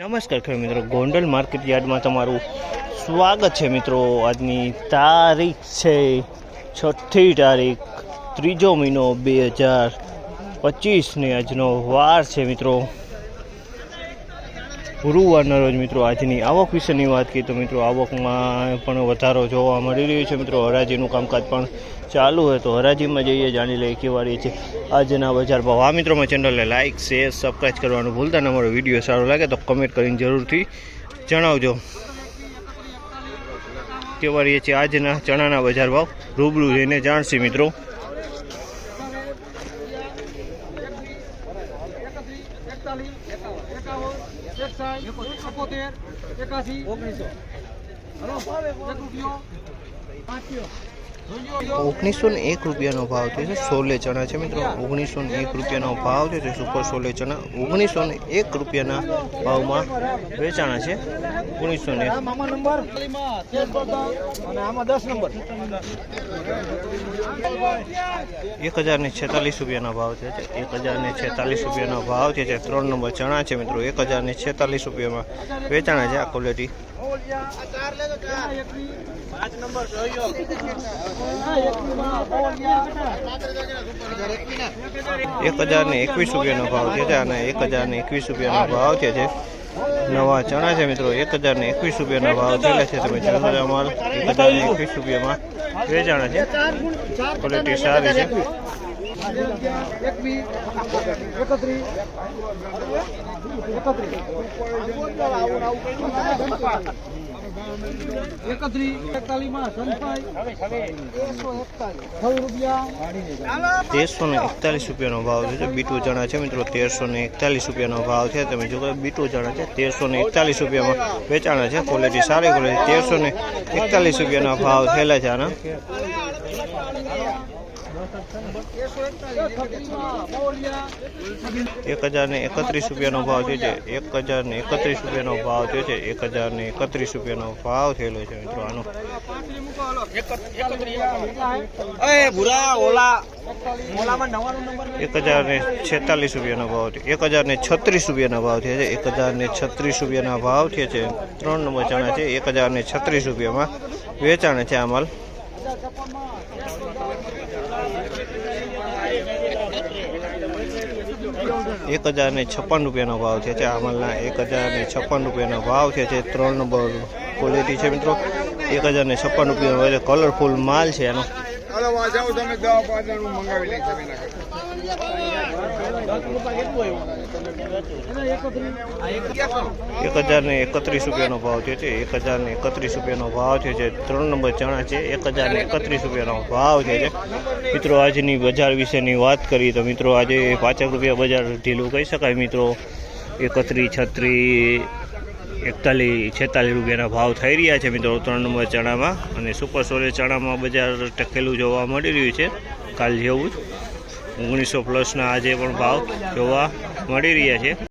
નમસ્કાર ખેડૂત મિત્રો. ગોંડલ માર્કેટ યાર્ડમાં તમારું સ્વાગત છે મિત્રો. આજની તારીખ છે છઠ્ઠી તારીખ, ત્રીજો મહિનો બે હજાર પચીસને આજનો વાર છે મિત્રો. ગુરુવારના રોજ મિત્રો આજની આવક વિશેની વાત કરીએ તો મિત્રો આવકમાં પણ વધારો જોવા મળી રહ્યો છે. મિત્રો હરાજીનું કામકાજ પણ ચાલુ હોય તો હરાજીમાં જઈએ, જાણી લઈએ કેવા રહી છે આજના બજાર ભાવ. આ મિત્રોમાં ચેનલને લાઇક શેર સબસ્ક્રાઈબ કરવાનું ભૂલતા ના. અમારો વીડિયો સારો લાગે તો કમેન્ટ કરીને જરૂરથી જણાવજો. કેવા રહીએ છીએ આજના ચણાના બજાર ભાવ? રૂબરૂ જઈને જાણશે મિત્રો. એકાસી ઓગણીસો હલો એક રૂપિયો પાંચસો ઓગણીસો ને એક રૂપિયાનો ભાવ છે સોલે ચણા છે મિત્રો. ઓગણીસો ને એક રૂપિયાનો ભાવ છે જે સુપર સોલે ચણા. ઓગણીસો ને એક રૂપિયાના ભાવમાં વેચાણા છે. ઓગણીસો ને એક હજાર ને છેતાલીસ રૂપિયાનો ભાવ છે. એક હજાર ને છેતાલીસ રૂપિયાનો ભાવ છે. ત્રણ નંબર ચણા છે મિત્રો. એક હજાર ને છેતાલીસ રૂપિયામાં વેચાણા છે. આ ક્વોલિટી એક હજાર ને એકવીસ રૂપિયાનો ભાવ છે અને એક હજાર ને એકવીસ રૂપિયાનો ભાવ છે. જે નવા ચણા છે મિત્રો એક હજાર ને એકવીસ રૂપિયાનો ભાવ થયેલા છે. તમે ચણા માલ એક હજાર ને એકવીસ રૂપિયામાં વેચાણા છે. ક્વોલિટી સારી છે. એકવીસ એકતાલીસ તેરસો ને એકતાલીસ રૂપિયાનો ભાવ છે. બીટુ બીટું ચણા છે મિત્રો, તેરસો ને એકતાલીસ રૂપિયાનો ભાવ છે. તમે જો બીટુ ચણા છે, તેરસો ને એકતાલીસ રૂપિયામાં વેચાણ છે. ક્વોલિટી સારી ક્વોલિટી તેરસો ને એકતાલીસ રૂપિયાનો ભાવ થયેલા છે આના. એક હજાર ને એકત્રીસ રૂપિયાનો ભાવ થયો છે. એક હજાર ને એકત્રીસ રૂપિયાનો ભાવ થયો છે. એક હજાર ને એકત્રીસ રૂપિયાનો ભાવ થયેલો છે મિત્રો આનો. એક હજાર ને છેતાલીસ રૂપિયાનો ભાવ થયો એક હજાર ને છત્રીસ રૂપિયાનો ભાવ થયો છે. એક હજાર ને છત્રીસ રૂપિયાના ભાવ થયા છે. ત્રણ નંબર ચણા છે. એક હજાર ને છત્રીસ રૂપિયામાં વેચાણ છે આ માલ. એક હજાર ને છપ્પન રૂપિયાનો ભાવ છે આ માલના એક હજાર ને છપ્પન રૂપિયાનો ભાવ છે જે ત્રણ નંબર ક્વોલિટી છે મિત્રો. એક હજાર ને છપ્પન રૂપિયાનો કલરફુલ માલ છે એનો. હાલો વાં જાઓ તમે દવા પાછળનું મંગાવી લઈ તમે એક હજાર ને એકત્રીસ રૂપિયાનો ભાવ છે. એક હજાર ને એકત્રીસ રૂપિયાનો ભાવ છે જે ત્રણ નંબર ચણા છે. એક હજાર ને એકત્રીસ રૂપિયાનો ભાવ છે મિત્રો, આજની બજાર વિશેની વાત કરીએ તો મિત્રો, આજે પાંચેક રૂપિયા બજાર ઢીલું કહી શકાય. મિત્રો એકત્રીસ છત્રીસ એકતાલીસ, છેતાલીસ રૂપિયાના ભાવ થઈ રહ્યા છે મિત્રો ત્રણ નંબર ચણામાં. અને સુપર સોલે ચણામાં બજાર ટકેલું જોવા મળી રહ્યું છે. કાલ જેવું જ. ઓગણીસો પ્લસના આજે પણ ભાવ જોવા મળી રહ્યા છે.